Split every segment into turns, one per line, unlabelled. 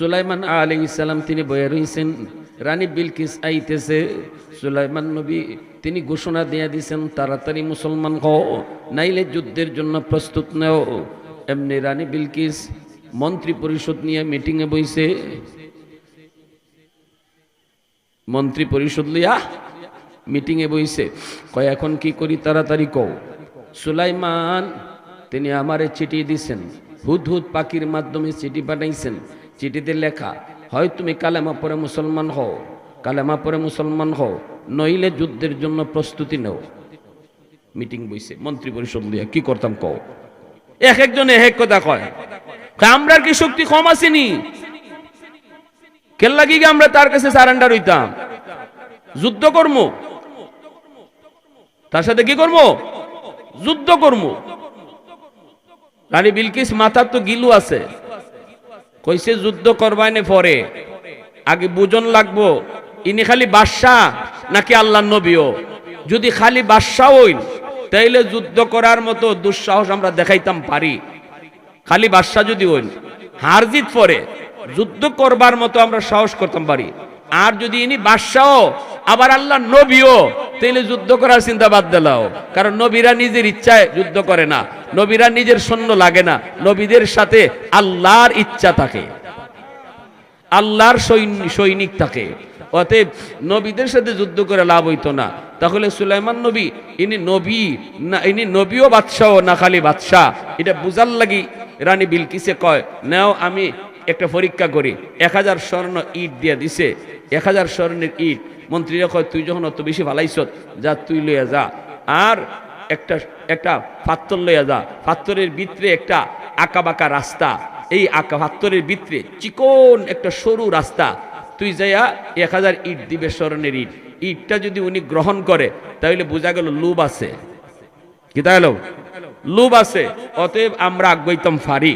সুলাইমান আলী ইসালাম তিনি বয়ে রয়েছেন রানী বিলকিস আইতেছে, সুলাইমান নবী তিনি ঘোষণা দিয়ে দিয়েছেন তাড়াতাড়ি মুসলমান হও, নাইলে যুদ্ধের জন্য প্রস্তুত নেও। এমনি রানী বিলকিস মন্ত্রী পরিষদ নিয়ে মিটিংয়ে বইছে। মন্ত্রী পরিষদ লিয়া মিটিংয়ে বইছে। কয়, এখন কি করি তাড়াতাড়ি কও। সুলাইমান, তিনি আমারে চিঠি দিছেন। হুদ হুদ পাখির মাধ্যমে চিঠি পাঠাইছেন। চিঠিতে লেখা হয় তুমি কালেমা পরে মুসলমান হও কালেমা পরে মুসলমান হও নইলে যুদ্ধের জন্য প্রস্তুতি নেও। মিটিং বইছে মন্ত্রী পরিষদ লিয়া কি করতাম কও? এক একজন এক কথা কয় কয়, আমরা কি শক্তি কম আসেনি? কেল্লা কি আমরা তার কাছে সারেন্ডার হইতাম। যুদ্ধ কর্ম। তার সাথে কি করব যুদ্ধ কর্ম। রানী বিলকিস মাথার তো গিলু আছে। কইছে, যুদ্ধ করবাইনে পরে। আগে বুজন লাগবো। ইনি খালি বাদশাহ নাকি আল্লাহ নবীও? যদি খালি বাদশাহ হইন, তাইলে যুদ্ধ করার মতো দুঃসাহস আমরা দেখাইতাম পারি। খালি বাদশাহ যদি হইন, হার জিত পরে যুদ্ধ করবার মতো আমরা সাহস করতাম পারি। আর যদি ইনি বাদশাহ আবার আল্লাহ নবীও তাইলে যুদ্ধ করার চিন্তা বাদ দিলাও। কারণ নবীরা নিজের ইচ্ছায় যুদ্ধ করে না। নবীরা নিজের সৈন্য লাগে না। নবীদের সাথে আল্লাহর ইচ্ছা থাকে। আল্লাহর সৈনিক থাকে। অতএব নবীদের সাথে যুদ্ধ করে লাভ হইতো না। তাহলে সুলাইমান নবী, ইনি নবী না, ইনি নবীও বাদশাহ না খালি বাদশাহ? এটা বুঝার লাগি রানী বিলকিসে কয়, নাও আমি একটা পরীক্ষা করি। এক হাজার স্বর্ণ ইট দিয়ে দিছে। এক হাজার স্বর্ণের ইট। মন্ত্রীরা কয়, তুই যখন অত বেশি ভালাইছ যা, তুই লইয়া যা। আর একটা একটা পাত্তর লইয়া যা। পাত্তরের ভিতরে একটা আঁকা বাঁকা রাস্তা। এই আঁকা পাত্তরের ভিতরে চিকন একটা সরু রাস্তা। তুই যাইয়া এক হাজার ইট দিবে স্মরণের ইট। ইটটা যদি উনি গ্রহণ করে তাহলে বোঝা গেল লুব আছে। কি তাহলে লুব আছে। অতএব আমরা আগ্রহিতম ফারি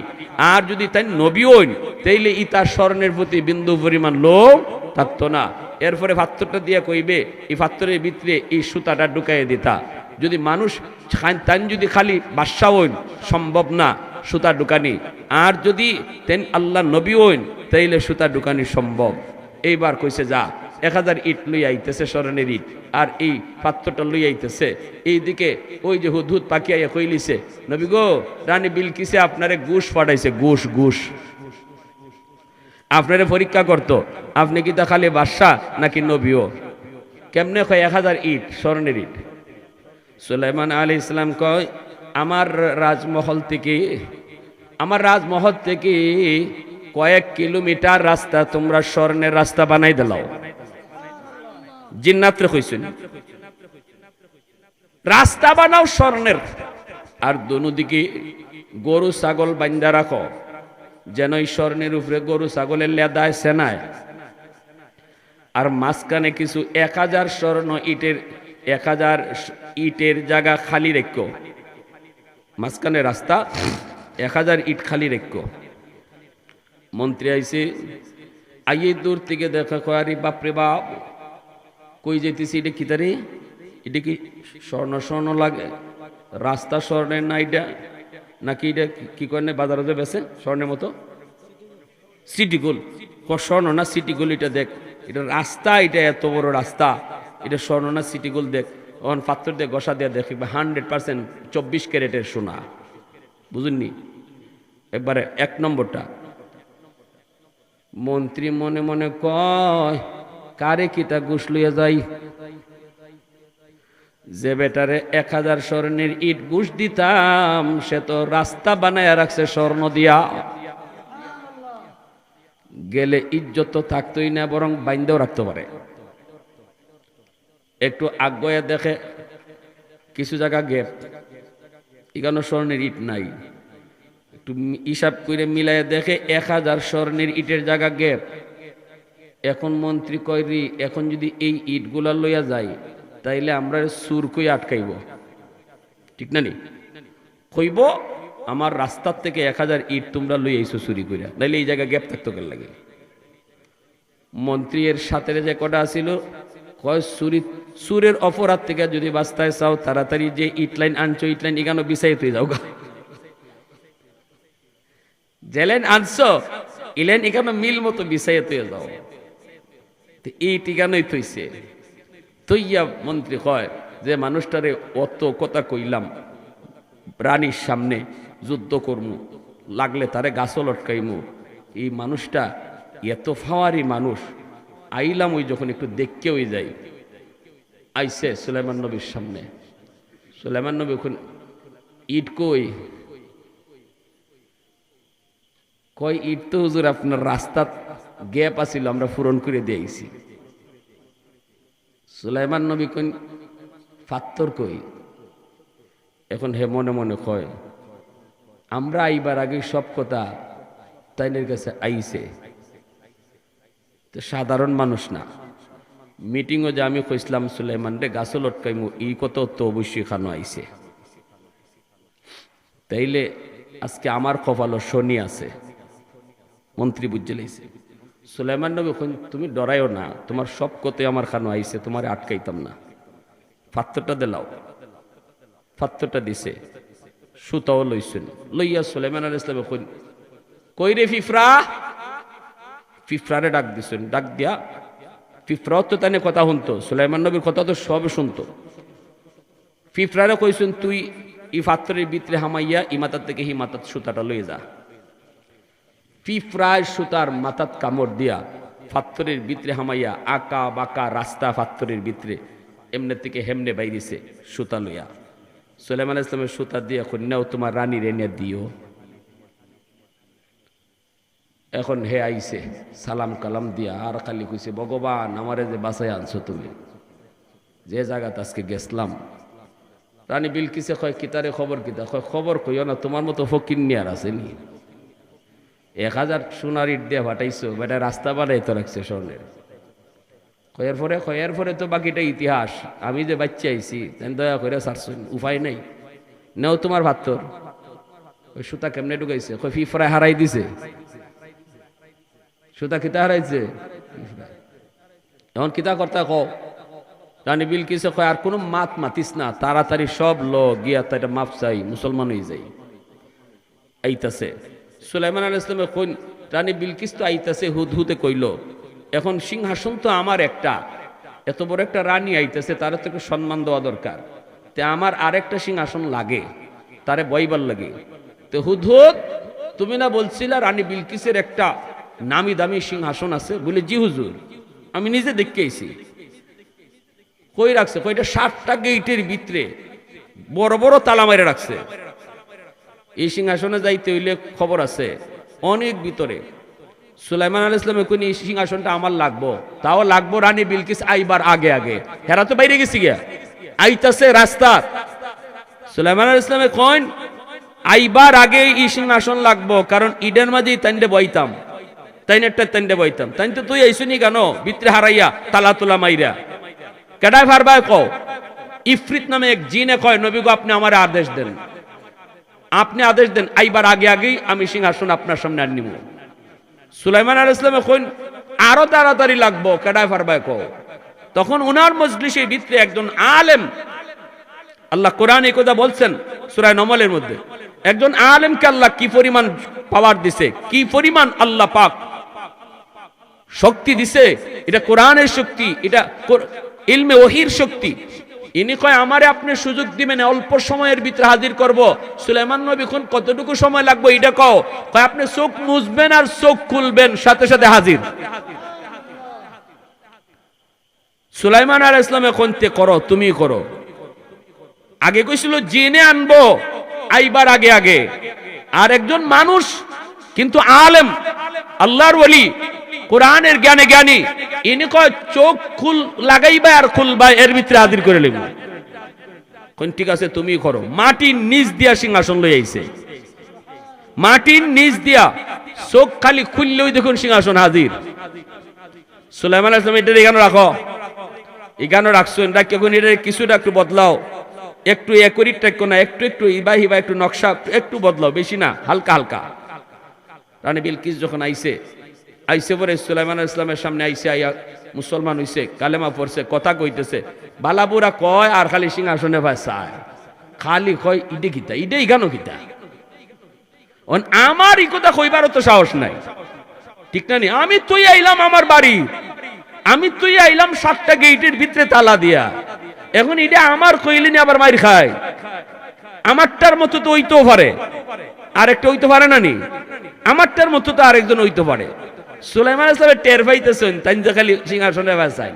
আর যদি তাই নবী হইন, তাইলে ই তার স্মরণের প্রতি বিন্দু পরিমাণ লোভ থাকতো না। এরপরে পাত্রটা দিয়ে কইবে, এই পাত্রের ভিতরে এই সুতাটা ঢুকাইয়ে দিতা। যদি মানুষ তান যদি খালি বাদশা হইন, সম্ভব না সুতা ঢুকানি। আর যদি তেন আল্লাহ নবী হইন, তাইলে সুতা ঢুকানি সম্ভব। এইবার কইছে যা এক হাজার ইট লই আইতেছে স্মরণের ইট। আর এই পাত্রটা লই আইতেছে। এইদিকে ওই যে হুদহুদ পাকিয়াইয়া কইলিছে, নবী গো, রানী বিলকিসে আপনারে ঘুষ পাঠাইছে ঘুষ ঘুষ। আপনারে পরীক্ষা করতো, আপনি কি তা খালি বাদশাহ নাকি নবীও? কেমনে কয়, এক হাজার ইট স্মরণের ইট। সুলাইমান আলী ইসলাম কয়, আমার রাজমহল থেকে, আমার রাজমহল থেকে কয়েক কিলোমিটার রাস্তা তোমরা স্বর্ণের রাস্তা বানাই দিলাও। জিন্নাত্রে কইছেন। রাস্তা বানাও স্বর্ণের। আর দোনোদিকে গরু, ছাগল বান্দা রাখো। যেন এই স্বর্ণের উপরে গরু, ছাগলের লেদায় সেনায় আর মাঝখানে কিছু এক হাজার স্বর্ণ ইটের, এক হাজার ইটের জায়গা খালি রেখো। মাঝখানে রাস্তা, এক হাজার ইট খালি রেখো। মন্ত্রী আইছে, আইয়ে দূর থেকে দেখা কয়ারি বাপরে বাপ কই যেতেছি এটা কি তারে? এটা কি স্বর্ণ স্বর্ণ লাগে? রাস্তা স্বর্ণের না এটা? নাকি এটা কি করে বাজারে যে বেছে স্বর্ণের মতো? সিটি গোল স্বর্ণ না সিটি গোল এটা দেখ। এটা রাস্তা, এটা এত বড় রাস্তা। এটা স্বর্ণ না সিটি গোল দেখ। ওখান পাত্র দিয়ে গসা দিয়ে দেখবে হান্ড্রেড পার্সেন্ট চব্বিশ ক্যারেটের সোনা। বুঝুননি? একবারে এক নম্বরটা। মন্ত্রী মনে মনে কয় কারে কিতা ঘুষ লইয়া যাই? যে বেটারে এক হাজার স্বর্ণের ইট ঘুষ দিতাম, সে তো রাস্তা বানায়া রাখছে স্বর্ণ দিয়া। গেলে ইজ্জত তো থাকতোই না, বরং বাইন্দেও রাখতে পারে। একটু আগ্রহে দেখে, কিছু জায়গা গেপ এখানে স্বর্ণের ইট নাই। একটু হিসাব করে মিলাই দেখে, এক হাজার স্বর্ণের ইটের জায়গা গেপ এখন মন্ত্রী কয়রি এখন যদি এই ইটগুলা লইয়া যাই তাইলে আমরা সুর কই আটকাইব? ঠিক না নি? কইব, আমার রাস্তার থেকে এক হাজার ইট তোমরা লই আইসো চুরি কইরা, নাইলে এই জায়গা গ্যাপ থাকতো কেন লাগে? মন্ত্রী এর সাথে যে কটা আছিল, কয় চুরি সুরের অপরাধ থেকে যদি বাস্তায় চাও, তাড়াতাড়ি যে ইট লাইন আনছো ইট লাইন এখানে বিছাই তুই যাও জেলেন আনছো, ইলেন এখানে মিল মতো বিছাইয়ে তুই যাও। তো এই ঠিকানাই থইছে। তৈয়া মন্ত্রী কয় যে, মানুষটারে অত কথা কইলাম প্রাণীর সামনে যুদ্ধ করমু, লাগলে তারে গাছও লটকাইমু। এই মানুষটা এত ফাওয়ারি মানুষ, আইলাম ওই যখন একটু দেখকে ওই যাই। আইসে সুলাইমান নবীর সামনে। সুলাইমান নবী ওখানে ইট কই? কয়, ইট তো হুজুর আপনার রাস্তার গ্যাপ আছিল, আমরা পূরণ করে দিয়েছি। সুলাইমান নবী কই ফাত্তর কই? এখন হে মনে মনে কয়, আমরা আইবার আগে সব কথা তাইনের কাছে আইছে। তো সাধারণ মানুষ না। মিটিংও যে আমি কইসলাম সুলাইমান রে, গাছও লটকাইমু এই কত তো অবশ্যই খানো আইছে। তাইলে আজকে আমার কপালও শনি আছে, মন্ত্রী বুঝে সুলাইমান নবী তুমি ডরাইও না, তোমার সব কতে আমার খানো আইছে, তোমার আটকাইতাম না। পাত্রটা দিলাও পাত্রটা দিছে। সুতাও লইছেন। লইয়া সুলাইমান আল ইসলাম এখন কই রে ফিফরা? ফিফরারে ডাক দিছেন। ডাক দিয়া, ফিফরাও তো তানে কথা শুনতো, সুলাইমান নবীর কথা তো সব শুনতো। ফিফরারে কইছেন, তুই ই পাত্রের ভিতরে হামাইয়া ইমাতার থেকে হিমাতাত সুতাটা লয়ে যা। পিঁপড়ায় সুতার মাথাত কামড় দিয়া ফাত্তরের ভিতরে হামাইয়া আঁকা বাঁকা রাস্তা ফাত্তরের ভিতরে এমনে থেকে হেমনে বাইরিছে সুতা লইয়া। সুলেমান ইসলামের সুতা দিয়ে কন্যাও তোমার রানী রেনে দিও। এখন হে আইছে, সালাম কালাম দিয়া আর খালি কইছে, ভগবান, আমারে যে বাসায় আনছো তুমি, যে জায়গাতে আজকে গেছলাম রানী বিলকিসে কয় কিতারে খবর কিতা কয়, খবর কইও না, তোমার মতো ফকির নিয়ার আছে নি এক হাজার সোনার ইট দিয়ে ফাটাইছো বেটা রাস্তা বানাইতে রাখছে স্বর্ণের। কয়ের পরে কয়ের পরে তো বাকিটা ইতিহাস। আমি যে বাচ্চা আইছি দয়া করে সারছুন, উপায় নাই। নেও তোমার ভাত্তর ওই সুতা কেমনে ঢুকাইছে? কই ফিফরায় হারাই দিছে। সুতা কিতা হারাইছে? এখন কিতা কর্তা কও? রানী বিলকিসে কয়, আর কোনো মাত মাতিস না, তাড়াতাড়ি সব ল, গিয়া তাইটা মাপ চাই, মুসলমান হয়ে যাই। আইতাছে। সুলাইমান আল ইসলামের কইন রানী বিলকিস তো আইতাছে হুদ হুতে কইল, এখন সিংহাসন তো আমার একটা, এত বড় একটা রানী আইতেছে, তার একটু সম্মান দেওয়া দরকার। তে আমার আরেকটা সিংহাসন লাগে, তারে বইবার লাগে। তো হুদ হুদ তুমি না বলছিলা রানী বিলকিসের একটা নামি দামি সিংহাসন আছে? বলে, জি হুজুর, আমি নিজে দেখে আইছি। কই রাখছে? কইটা ষাটটা গেইটের ভিতরে বড় বড় তালা মেরে রাখছে। এই সিংহাসনে যাইতে হইলে খবর আছে, অনেক ভিতরে। সুলাইমান আল ইসলামে কোন এই সিংহাসনটা আমার লাগবো। তাও লাগবো রানী বিলকিস আইবার আগে আগে। হেরা তো বাইরে গেছি গিয়া। আইতাছে রাস্তা। সুলাইমান আল ইসলামে কইন, আইবার আগে এই সিংহাসন লাগবো, কারণ ইডেন মাঝে তাইন্ডে বইতাম। তাইনেরটা তাইন্ডে বইতাম। তাইন তো তুই আইসুনি কেন? ভিতরে হারাইয়া তালা তোলা মাইরা। কেডায় ফারবায় কও? ইফরিত নামে এক জিনে কয়, নবী গো, আপনি আমার আদেশ দেন। আপনি আদেশ দেন, আইবার আগে আগেই আমি সিংহাসন আপনার সামনে আর নিব সুলাইমান আল ইসলামে কইন, আরও তাড়াতাড়ি লাগবো, কেডায় ফারবায় কও? তখন ওনার মজলিসের ভিতরে একজন আলেম, আল্লাহ কোরআন এই কথা বলছেন সুরায় নমলের মধ্যে। একজন আলেমকে আল্লাহ কি পরিমাণ পাওয়ার দিছে, কি পরিমাণ আল্লাহ পাক শক্তি দিছে, এটা কোরআনের শক্তি, এটা ইলমে ওহির শক্তি। ইনি কয়, আমারে আপনি সুযোগ দিবেন অল্প সময়ের ভিতরে হাজির করব। সুলেমান নবী কোন, কতটুকু সময় লাগবে এটা কও? কয়, আপনি চোখ মুছবেন আর চোখ খুলবেন, সাথে সাথে হাজির। সুলাইমান আর ইসলামে কোনতে করো, তুমি করো। আগে কইছিল, জেনে আনব। আইবার আগে আগে। আর একজন মানুষ, কিন্তু আলেম, আল্লাহর ওলি, কোরআনের জ্ঞানে জ্ঞানী। ইনি কয়, চোখ খুল লাগাইবা আর খুলবা, এর ভিতরে হাজির করে লিব কোন ঠিক আছে তুমি করো। মাটির নিচ দিয়া সিংহাসন লই আইছে। মাটির নিচ দিয়া চোখ খালি খুললেই দেখুন সিংহাসন হাজির। সুলাইমান আসলাম এটা এখানে রাখো। এখানে রাখছেন রাখি এখন এটা কিছুটা একটু বদলাও। একটু একরিটা একটু না, একটু একটু ইবা, হিবা, একটু নকশা, একটু বদলাও, বেশি না, হালকা হালকা। রানী বিলকিস যখন আইছে আইসে পরে সুলাইমান ইসলামের সামনে আইসে আইয়া মুসলমান হইছে, কালেমা পড়ছে, কথা কইতেছে। বালাবুরা কয় আর খালি সিংহাসনে ভাই খালি কয়, ইডে কিতা? ইডে ইগানো অন, আমার ই কথা কইবারও তো সাহস নাই। ঠিক না নি? আমি তুই আইলাম আমার বাড়ি। আমি তুই আইলাম সাতটা গেটের ভিতরে তালা দিয়া। এখন এটা আমার কইলিনি আবার মাইর খায়। আমারটার মতো তো ওইতেও পারে। আরেকটা ওইতে পারে না নি? আমারটার মতো তো আরেকজন ওইতে পারে। সুলাইমান সাহেব টের পাইতেছেন, তাই যে খালি সিংহাসনে বাসাই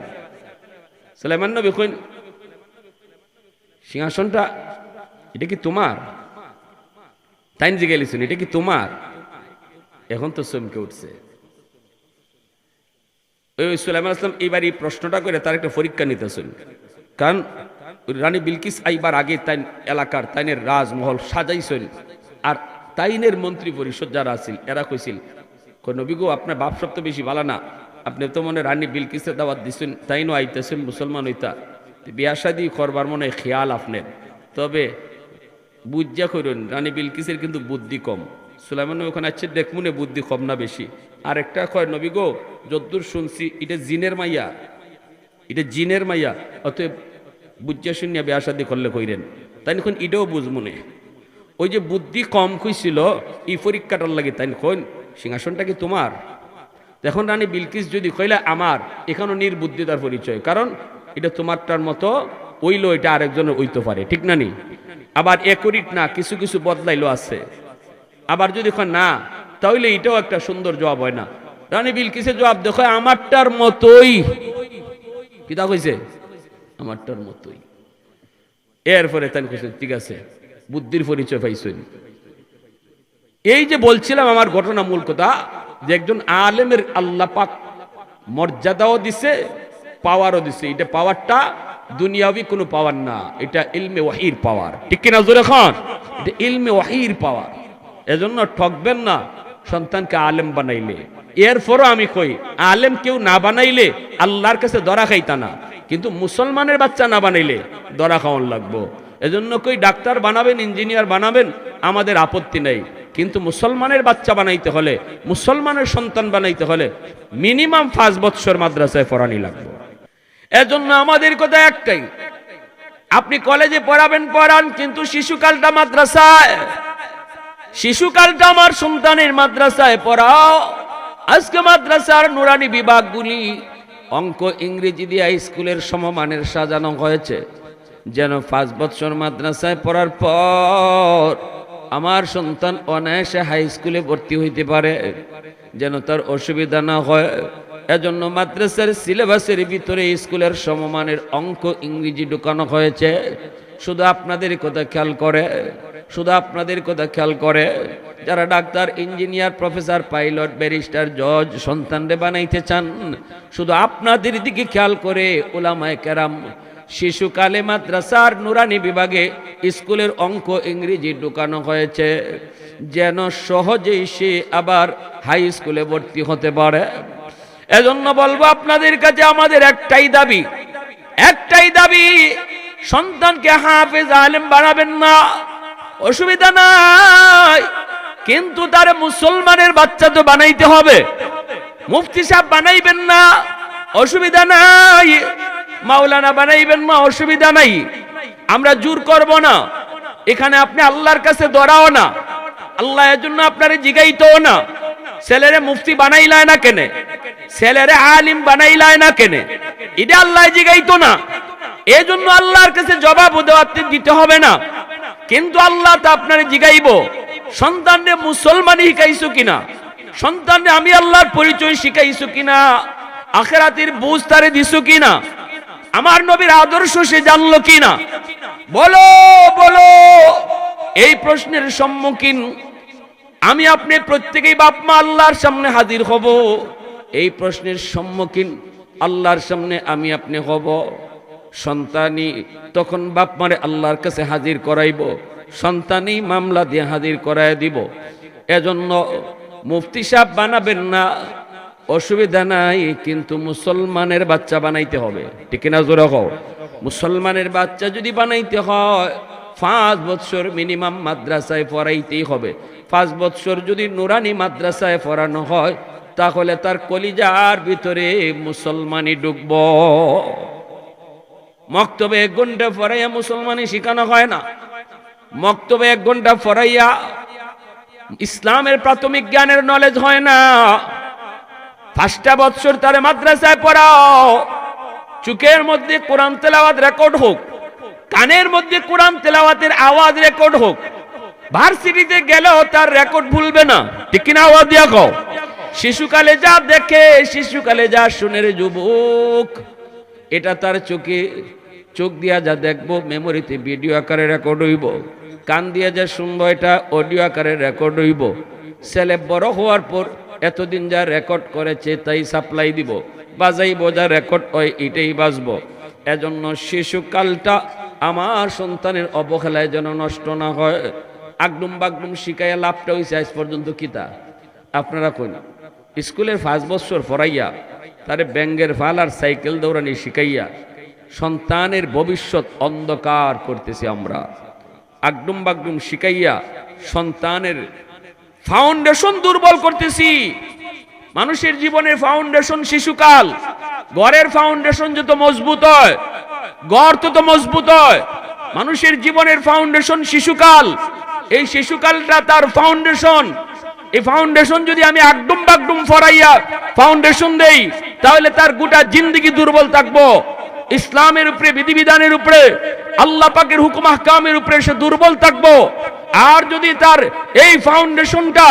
সুলাইমান নবী কইন, সিংহাসনটা, এটা কি তোমার? তাই যে গেলিছেন, এটা কি তোমার? এখন তো চমকে উঠছে। ওই সুলাইমান আসলাম এইবার এই প্রশ্নটা করে তার একটা পরীক্ষা নিতেছেন। কারণ রানী বিলকিস আইবার আগে তাই এলাকার, তাইনের রাজমহল সাজাইছেন। আর তাইনের মন্ত্রী পরিষদ যারা আছিল, এরা কইছিল কই নবী গো, আপনার বাপ সব তো বেশি ভালো না। আপনি তো মনে রানী বিলকিসের দাওয়াত দিছেন। তাইনও আইতেছেন মুসলমান হইতা। বিয়া শাদি করবার মনে খেয়াল আপনার। তবে বুঝা করুন রানী বিলকিসের কিন্তু বুদ্ধি কম। সুলাইমান ওখানে আছে দেখমুনে বুদ্ধি কম না বেশি। আর একটা কয়, নবী গো, যদ্দূর শুনছি, এটা জিনের মাইয়া। এটা জিনের মাইয়া। অতএব বুঝা শুনিয়া বিয়া শাদি করলে কইরেন। তাই এখন এটাও বুঝমুনে ওই যে বুদ্ধি কম কইছিল এই পরীক্ষাটার লাগে তাই কইন সিংহাসনটা কি তোমার? এখন রানী বিলকিস যদি কইলে আমার, এখানেও নির্বুদ্ধিতার পরিচয়। কারণ এটা তোমারটার মতো ওইলো, এটা আরেকজনের ওইতে পারে, ঠিক না নি? আবার একরিট না, কিছু কিছু বদলাইলো আছে। আবার যদি কয় না, তাহলে এটাও একটা সুন্দর জবাব হয় না। রানী বিলকিসের জবাব দেখো, আমারটার মতোই। কিতা কইছে? আমারটার মতোই। এরপরে তাই কইছে ঠিক আছে, বুদ্ধির পরিচয় পাইছেন। এই যে বলছিলাম আমার ঘটনা মূল কথা, যে একজন আলেমের আল্লাহ পাক মর্যাদাও দিছে, পাওয়ারও দিছে। এটা পাওয়ারটা দুনিয়াবি কোনো পাওয়ার না, এটা ইলমে ওয়াহির পাওয়ার। ঠিক কিনা জোরে খান? এটা ইলমে ওয়াহির পাওয়ার। এজন্য ঠকবেন না সন্তানকে আলেম বানাইলে। এরপরও আমি কই, আলেম কেউ না বানাইলে আল্লাহর কাছে দরা খাইতা না। কিন্তু মুসলমানের বাচ্চা না বানাইলে দরা খাওয়ান লাগবো। এজন্য কই, ডাক্তার বানাবেন, ইঞ্জিনিয়ার বানাবেন, আমাদের আপত্তি নেই। কিন্তু মুসলমানের বাচ্চা বানাইতে হলে, মুসলমানের সন্তান বানাইতে হলে মিনিমাম পাঁচ বৎসর মাদ্রাসায় পড়ানি লাগবে। এজন্য আমাদের কথা একটাই, আপনি কলেজে পড়াবেন, পড়ান, কিন্তু শিশুকালটা মাদ্রাসায়। শিশুকালটা আমার সন্তানের মাদ্রাসায় পড়াও। আজকে মাদ্রাসার নুরানি বিভাগগুলি অঙ্ক, ইংরেজি দিয়ে স্কুলের সমমানের সাজানো হয়েছে। যেন পাঁচ বৎসর মাদ্রাসায় পড়ার পর আমার সন্তান অনায়াসে হাই স্কুলে ভর্তি হইতে পারে, যেন তার অসুবিধা না হয়। এজন্য মাদ্রাসার সিলেবাসের ভিতরে স্কুলের সমমানের অঙ্ক ইংরেজি ঢুকানো হয়েছে। শুধু আপনাদের কথা খেয়াল করে, শুধু আপনাদের কথা খেয়াল করে, যারা doctor, engineer, professor, pilot, barrister, জজ, সন্তানরে বানাইতে চান, শুধু আপনাদের দিকে খেয়াল করে ওলামায় কেরাম শিশুকালে মাদ্রাসার নুরানি বিভাগে স্কুলের অঙ্ক ইংরেজি ঢুকানো হয়েছে। যেন সহজেই সে আবার হাই স্কুলে ভর্তি হতে পারে। এজন্য বলব আপনাদের কাছে আমাদের একটাই দাবি একটাই দাবি, সন্তানকে হাফেজ আলেম বানাবেন না। অসুবিধা নাই, কিন্তু তার মুসলমানের বাচ্চা তো বানাইতে হবে। মুফতি সাহেব বানাইবেন না, অসুবিধা নাই। মাওলানা বানাইবেন না অসুবিধা নাই। আমরা জোর করব না। এখানে আপনি আল্লাহর কাছে দরাও না। আল্লাহ এর জন্য আপনারে জিগাইতো না। ছেলেরে মুফতি বানাইলায় না কেনে? ছেলেরে আলিম বানাইলায় না কেনে? এটা আল্লাহ জিগাইতো না। এই জন্য আল্লাহর কাছে জবাব দেওয়াতে দিতে হবে না। কিন্তু আল্লাহ তো আপনারে জিগাইব। সন্তানরে মুসলমানই শিখাইছো কিনা? সন্তানরে আমি আল্লাহর পরিচয় শিখাইছো কিনা? আখেরাতের বুঝ তারে দিছো কিনা? আমার নবীর আদর্শ সে জানলো কিনা? বলো বলো। এই প্রশ্নের সম্মুখীন আমি আপনি প্রত্যেকেই বাপ মা আল্লাহর সামনে হাজির হব। এই প্রশ্নের সম্মুখীন আল্লাহর সামনে আমি আপনি হব। সন্তানই তখন বাপ মারে আল্লাহর কাছে হাজির করাইব। সন্তানই মামলা দিয়ে হাজির করাই দিব। এজন্য মুফতি সাহেব বানাবেন না। অসুবিধা নাই, কিন্তু মুসলমানের বাচ্চা বানাইতে হবে। ঠিক না জোরে মুসলমানের বাচ্চা যদি বানাইতে হয়, পাঁচ বছর মিনিমাম মাদ্রাসায় পড়াইতেই হবে। পাঁচ বছর যদি নুরানি মাদ্রাসায় পড়ানো হয়, তাহলে তার কলিজার ভিতরে মুসলমানি ডুবব। মক্তবে এক ঘণ্টা পড়াইয়া মুসলমানি শেখানো হয় না। মক্তবে এক ঘণ্টা পড়াইয়া ইসলামের প্রাথমিক জ্ঞানের নলেজ হয় না। পাঁচটা বৎসর তারে মাদ্রাসায় পড়াও। চুকের মধ্যে কোরআন তেলাওয়াত রেকর্ড হোক, কানের মধ্যে কোরআন তেলাওয়াতের আওয়াজ রেকর্ড হোক, ভার্সিটিতে গেলেও তার রেকর্ড ভুলবে না। ঠিক কিনা আওয়াজ দিয়া কও? শিশুকালে যা দেখে, শিশুকালে যা শুনে রে যুবক, এটা তার চোখে, চোখ দিয়া যা দেখব মেমোরিতে ভিডিও আকারে রেকর্ড হইব। কান দিয়া যা শুনব, এটা অডিও আকারে রেকর্ড হইব। ছেলে বড় হওয়ার পর এতদিন যা রেকর্ড করেছে তাই সাপ্লাই দিব। বাজাইব যা রেকর্ড হয় এটাই বাজবো এজন্য শিশুকালটা আমার সন্তানের অবহেলায় যেন নষ্ট না হয়। আগডুম বাগডুম শিখাইয়া লাভটা হয়েছে আজ পর্যন্ত কিতা? আপনারা কই স্কুলের পাঁচ বছর পড়াইয়া, তারে ব্যাঙ্গের ফাল আর সাইকেল দৌড়ানি শিখাইয়া, সন্তানের ভবিষ্যৎ অন্ধকার করতেছি আমরা। আগডুম বাগডুম শিখাইয়া সন্তানের ফাউন্ডেশন দুর্বল করতেছি। মানুষের জীবনের ফাউন্ডেশন শিশুকাল। ঘরের ফাউন্ডেশন যত মজবুত হয় গড় তত মজবুত হয়, মানুষের জীবনের ফাউন্ডেশন শিশুকাল। এই শিশুকালটা তার ফাউন্ডেশন। এই ফাউন্ডেশন যদি আমি একদম বাগডুম ফরাইয়া ফাউন্ডেশন দেই, তাহলে তার গোটা জিন্দগি দুর্বল থাকব। ইসলামের উপরে, বিধিবিধানের উপরে আল্লাহ পাকের হুকুম আহকামের উপরে সে দুর্বল থাকব। আর যদি তার এই ফাউন্ডেশনটা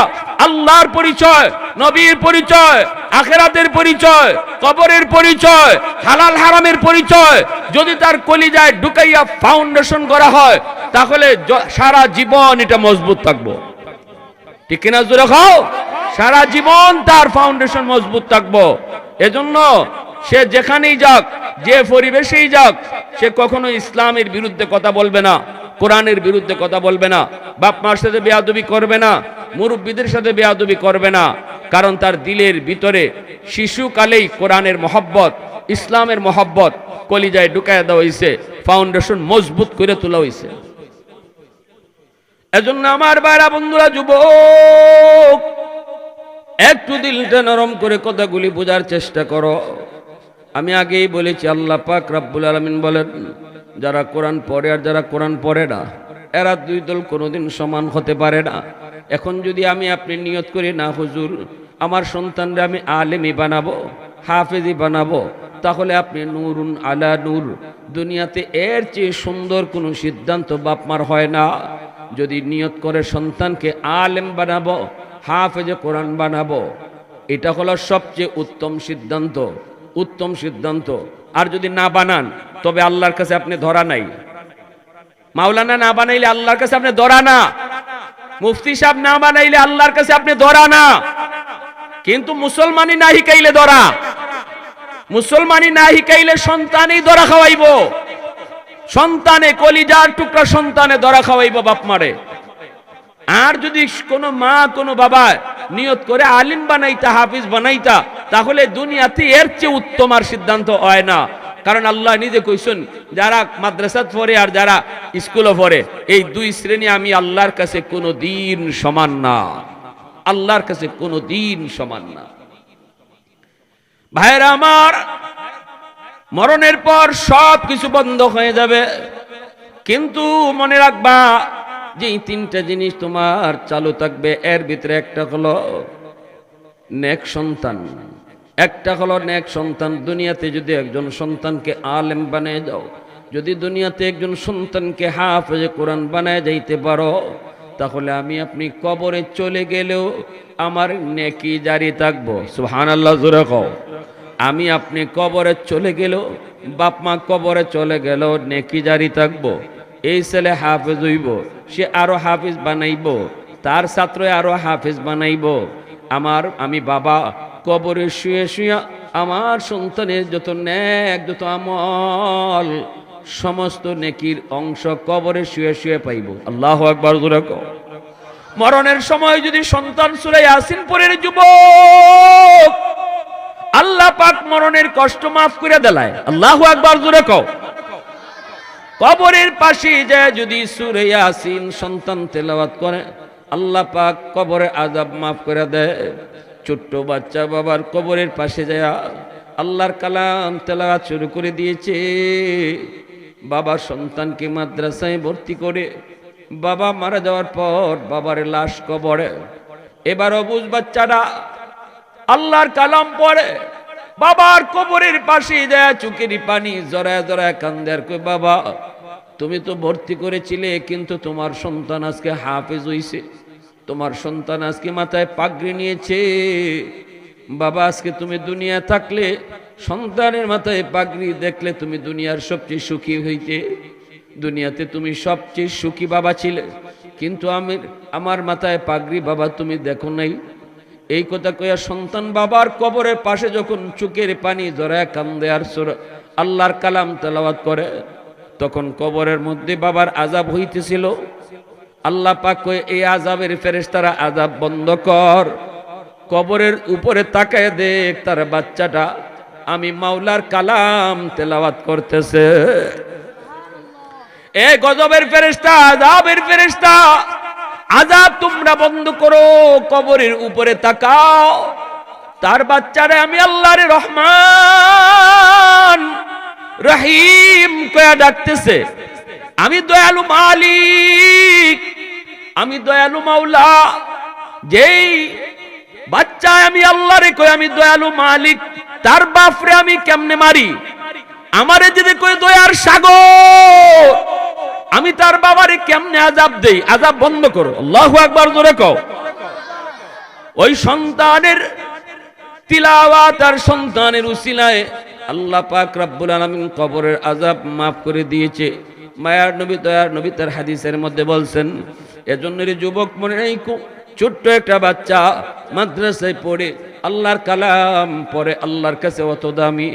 আল্লাহর পরিচয়, নবীর পরিচয়, আখেরাতের পরিচয়, কবরের পরিচয়, হালাল হারামের পরিচয় যদি তার কলিজায় ঢুকাইয়া ফাউন্ডেশন করা হয়, তাহলে সারা জীবন এটা মজবুত থাকব। ঠিক কিনা জোরে খাও সারা জীবন তার ফাউন্ডেশন মজবুত থাকব। এজন্য সে যেখানেই যাক, যে পরিবেশেই যাক, সে কখনো ইসলামের বিরুদ্ধে কথা বলবে না, কোরআনের বিরুদ্ধে কথা বলবে না, বাপ মার সাথে বেয়াদবি করবে না, মুরব্বীদের সাথে বেয়াদবি করবে না, কারণ তার দিলের ভিতরে শিশুকালেই কোরআনের মহব্বত, ইসলামের মহব্বত কলিজায় ঢুকায় দেওয়া হয়েছে ফাউন্ডেশন মজবুত করে তোলা হয়েছে এজন্য আমার বাইরা বন্ধুরা, যুবক, একটু দিলটা নরম করে কথাগুলি বোঝার চেষ্টা করো। আমি আগেই বলেছি, আল্লাহ পাক রাব্বুল আলামিন বলেন, যারা কোরআন পড়ে আর যারা কোরআন পড়ে না, এরা দুই দল কোনোদিন সমান হতে পারে না। এখন যদি আমি আপনি নিয়ত করি, না হুজুর, আমার সন্তানরা আমি আলেমি বানাবো হাফেজি বানাবো, তাহলে আপনি নুরুন আলা নূর, দুনিয়াতে এর চেয়ে সুন্দর কোনো সিদ্ধান্ত বাপমার হয় না। যদি নিয়ত করে সন্তানকে আলেম বানাবো, হাফেজে কোরআন বানাবো, এটা হলো সবচেয়ে উত্তম সিদ্ধান্ত। উত্তম সিদ্ধান্ত। আর যদি না বানান, তবে আল্লাহর কাছে আপনি ধরা নাই। মাওলানা না বানাইলে আল্লাহর কাছে আপনি ধরা না। মুফতি সাহেব না বানাইলে আল্লাহর কাছে আপনি ধরা না। কিন্তু মুসলমানি না হিকাইলে ধরা। মুসলমানি না হিকাইলে সন্তানই ধরা খাওয়াইব। সন্তানে কলিজার টুকরা সন্তানে ধরা খাওয়াইব বাপ মারে। আর যদি কোনো মা, কোনো বাবা নিয়ত করে আলিম বানাইতা, হাফিজ বানাইতা, তাহলে দুনিয়াতে এর চেয়ে উত্তম আর সিদ্ধান্ত হয় না। কারণ আল্লাহ নিজে কইছেন, যারা মাদ্রাসাত পড়ে আর যারা স্কুলে পড়ে, এই দুই শ্রেণি আমি আল্লাহর কাছে কোনো দিন সমান না। আল্লাহর কাছে কোনো দিন সমান না। ভাইরা আমার, মরণের পর সব কিছু বন্ধ হয়ে যাবে। কিন্তু মনে রাখবা যে এই তিনটা জিনিস তোমার চালু থাকবে, এর ভিতরে একটা হলো নেক সন্তান। একটা হলো নেক সন্তান। দুনিয়াতে যদি একজন সন্তানকে আলেম বানিয়ে যাও যদি দুনিয়াতে একজন সন্তানকে হাফেজে কোরআন বানায় যাইতে পারো, তাহলে আমি আপনি কবরে চলে গেলেও আমার নেকি জারি থাকব। সুহান আল্লাহ জোরে কও। আমি আপনি কবরে চলে গেলেও, বাপ মা কবরে চলে গেলেও নেকি জারি থাকব। এই ছেলে হাফেজ হইব, সে আরও হাফেজ বানাইব, তার ছাত্র আরও হাফেজ বানাইব। আমার, আমি বাবা কবরে শুয়ে শুয়ে আমার সন্তানের যত ন্যাক যত আমল, সমস্ত নেকির অংশ কবরে শুয়ে শুয়ে পাইব। আল্লাহ একবার। মরণের সময় যদি সন্তান সুরে আসিন পরের যুবক, আল্লাহ পাক মরণের কষ্ট মাফ করে দেলায়। আল্লাহ একবার জোরে কও। কবরের পাশে যায় যদি সুরে ইয়াসিন সন্তান তেলাওয়াত করে, আল্লাহ পাক কবরে আজাব মাফ করে দেয়। ছোট্ট বাচ্চা বাবার কবরের পাশে যায়, আল্লাহর কালাম তেলাওয়াত শুরু করে দিয়েছে। বাবা সন্তানকে মাদ্রাসায় ভর্তি করে, বাবা মারা যাওয়ার পর বাবার লাশ কবরে। এবার অবুজ বাচ্চারা আল্লাহর কালাম পড়ে। বাবার কবরের পাশে দেয়া চুকের পানি জড়ায় জড়ায় কান্দার কই বাবা, তুমি তো ভর্তি করেছিলে, কিন্তু তোমার সন্তান আজকে হাফেজ হইছে। তোমার সন্তান আজকে মাথায় পাগড়ি নিয়েছে। বাবা, আজকে তুমি দুনিয়া থাকলে সন্তানের মাথায় পাগড়ি দেখলে তুমি দুনিয়ার সবচেয়ে সুখী হইতে। দুনিয়াতে তুমি সবচেয়ে সুখী বাবা ছিলে, কিন্তু আমি আমার মাথায় পাগড়ি বাবা তুমি দেখো নাই। এই কথা কয়া সন্তান বাবার কবরের পাশে যখন চুকের পানি জড়ায় কান্দে আর সুর আল্লাহর কালাম তেলাওয়াত করে তখন কবরের মধ্যে বাবার আজাব হইতেছিল। আল্লাহ পাক কয়ে এই আজাবের ফেরেশতারা আজাব বন্ধ কর। কবরের উপরে তাকায় দেখ তার বাচ্চাটা। আমি মাওলার কালাম তেলাওয়াত করতেছে। এ গজবের ফেরেশতা আজাবের ফেরেশতা। আজাব তোমরা বন্ধ করো, কবরের উপরে তাকাও। তার বাচ্চারে আমি আল্লাহর রহমান, রহিম কয়া ডাকতেছে, আমি দয়ালু মালিক, আমি দয়ালু মাওলা, যেই বাচ্চা আমি আল্লাহরে কই আমি দয়ালু মালিক, তার বাপরে আমি কেমনে মারি? আমারে যদি কই দয়ার সাগর আমি তার বাবারে কেমনে আজাব দেই? আজাব বন্ধ করো। আল্লাহু আকবার জোরে কও। ওই সন্তানের তিলাওয়াত আর সন্তানের উসিলায় আল্লাহ পাক রব্বুল আলামিন কবরের আজাব মাফ করে দিয়েছে। মায়ার নবী, দয়ার নবী তার হাদিসের মধ্যে বলছেন এজন্য যুবক মনে রাখো ছোট্ট একটা বাচ্চা মাদ্রাসায় পড়ে, আল্লাহর কালাম পরে আল্লাহর কাছে অত দামি।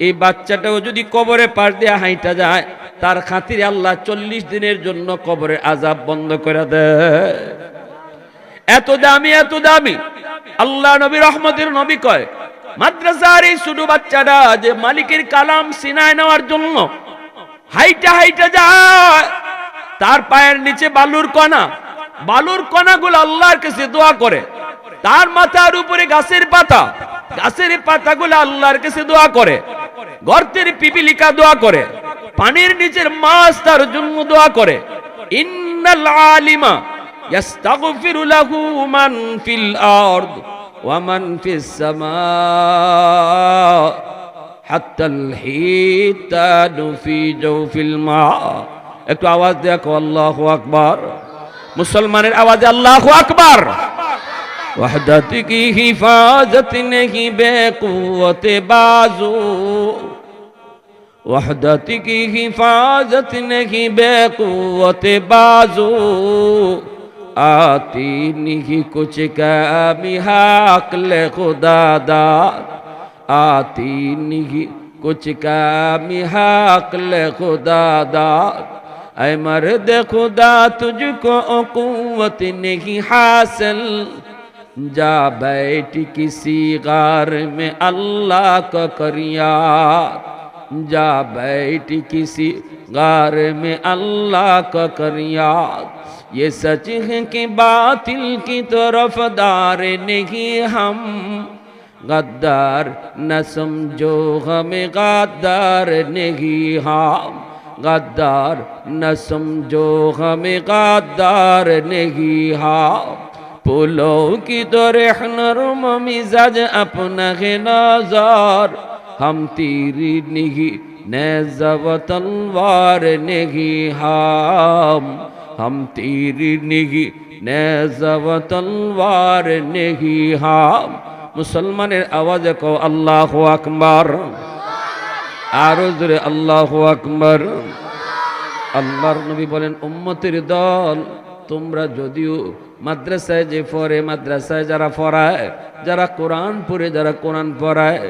এই বাচ্চাটাও যদি কবরে পাশ দিয়ে হাইটা যায়, তার খাতিরে আল্লাহ চল্লিশ দিনের জন্য কবরের আজাব বন্ধ করে দেয়। এত দামি এত দামি। আল্লাহ নবী রহমতের নবী কয়, মাদ্রাসার এই ছোট বাচ্চাটা যে মালিকের কালাম সিনায় নেওয়ার জন্য হাইটা হাইটা যায়, তার পায়ের নিচে বালুর কণা। বালুর কণাগুলো আল্লাহর কাছে দোয়া করে। তার মাথার উপরে গাছের পাতা, গাছের পাতাগুলো আল্লাহর কাছে দোয়া করে। গর্তের পিপিলিকা দোয়া করে, পানির নিচের মাছ তার জন্য দোয়া করে। একটু আওয়াজ দেখো, আল্লাহ আকবর। মুসলমানের আওয়াজে আল্লাহ আকবর। হিফাজত নেই বে কুয়তে বাজু। وحدت کی حفاظت نہیں بے قوت بازو آتی نہیں کچھ کمی حق لے خدا داد آتی نہیں کچھ کمی حق لے خدا داد اے مرد خدا تجھ کو قوت نہیں حاصل جا بیٹھ کسی غار میں اللہ کا کریات جا بیٹ کسی غار میں اللہ کا کریاد یہ سچ ہے کہ باطل کی طرف دار نہیں ہم۔ غدار نہ سمجھو غم غدار نہیں ہم۔ غدار نہ سمجھو غم غدار نہیں ہم۔ پولوں کی تو رحن رم مزاج اپنا ہے نازار हम तीरी नहीं नेजब तलवार नहीं हम हम तीरी नहीं नेजब तलवार नहीं हम মুসলমানের আওয়াজে কো আল্লাহ আকবার আরো জোরে আল্লাহ আকবার আল্লাহর নবী বলেন উম্মতের দল তোমরা যদিও মাদ্রাসায় যে পড়ে মাদ্রাসায় যারা পড়ায় যারা কোরআন পড়ে যারা কোরআন পড়ায়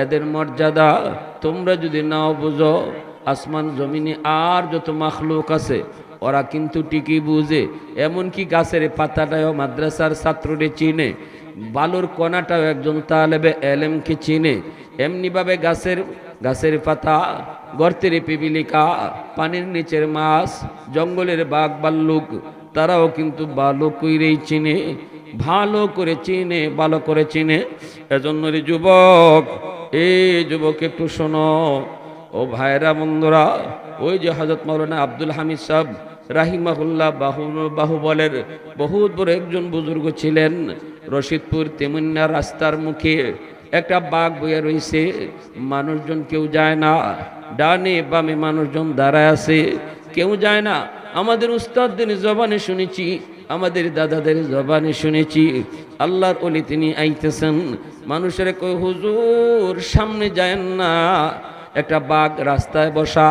এদের মর্যাদা তোমরা যদি নাও বুঝো, আসমান জমিনে আর যত মাখলুক আছে, ওরা কিন্তু টিকি বুঝে। এমনকি গাছের পাতাটাও মাদ্রাসার ছাত্ররে চিনে, বালুর কণাটাও একজন তালেবে এলেমকে চিনে। এমনিভাবে গাছের গাছের পাতা, গর্তের পিপিলিকা, পানির নিচের মাছ, জঙ্গলের বাঘ বাল্লুক, তারাও কিন্তু ভালো কইরেই চিনে। ভালো করে চিনে, ভালো করে চিনে। এজন্য রে যুবক, এই যুবক একটু শোনো। ও ভাইরা, বন্ধুরা, ওই যে হজরত মৌলানা আব্দুল হামিদ সাহ রাহিমাহুল্লাহ বাহু বাহুবলের বহুত বড় একজন বুজুর্গ ছিলেন রশিদপুর তেমুন্না রাস্তার মুখে। একটা বাঘ বইয়া রয়েছে মানুষজন কেউ যায় না। ডানে বামে মানুষজন দাঁড়ায় আছে, কেউ যায় না। আমাদের উস্তাদদের জবানে শুনেছি আমাদের দাদাদের জবানে শুনেছি, আল্লাহর অলি তিনি আইতেছেন, মানুষের কই হুজুর, সামনে যায় না, একটা বাঘ রাস্তায় বসা,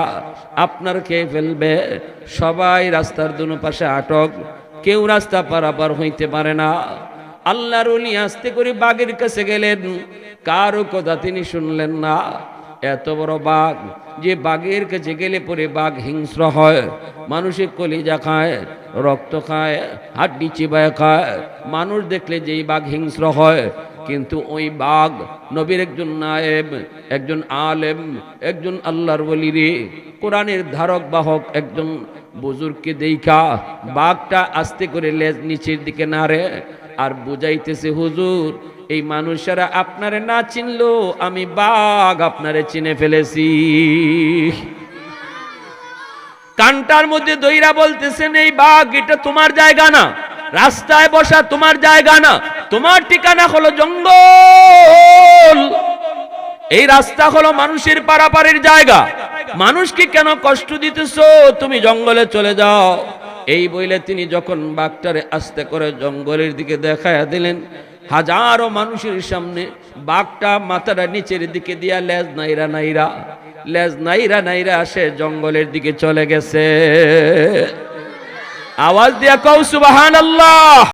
আপনার খেয়ে ফেলবে, সবাই রাস্তার দুনো পাশে আটক, কেউ রাস্তা পারাপার হইতে পারে না। আল্লাহর উনি আসতে করে বাঘের কাছে গেলেন, কারও কথা তিনি শুনলেন না। এত বড় বাঘ যে বাঘের কাছে গেলে পরে বাঘ হিংস্র হয় মানুষের কলিজা খায়, রক্ত খায়, হাড্ডি চিবায় খায়। মানুষ দেখলে যেই বাঘ হিংস্র হয়, কিন্তু ওই বাঘ নবীর একজন নায়েব, একজন আলেম, একজন আল্লাহর বলিরে কোরআনের ধারক, বাহক একজন বুজুর্গকে দেইখা বাঘটা আস্তে করে লেজ নিচের দিকে নাড়ে আর বুঝাইতেছে, হুজুর, এই মানুষেরা আপনারে না চিনলো, আমি বাঘ আপনারে চিনে ফেলেছি। কানটার মধ্যে দইরা বলতেছেন, এই বাঘ, এটা তোমার জায়গা না। রাস্তায় বসা তোমার জায়গা না। তোমার ঠিকানা হলো জঙ্গল। এই রাস্তা হলো মানুষের পারাপারের জায়গা। মানুষকে কেন কষ্ট দিতেছো? তুমি জঙ্গলে চলে যাও। এই বইলে তিনি যখন বাঘটারে আস্তে করে জঙ্গলের দিকে দেখায় দিলেন, হাজারো মানুষের সামনে বাঘটা মাথাটা নিচের দিকে দিয়া লেজ নাইরা নাইরা লেজ নাইরা নাইরা আসে জঙ্গলের দিকে চলে গেছে। আওয়াজ দিয়া কৌ সুবাহান আল্লাহ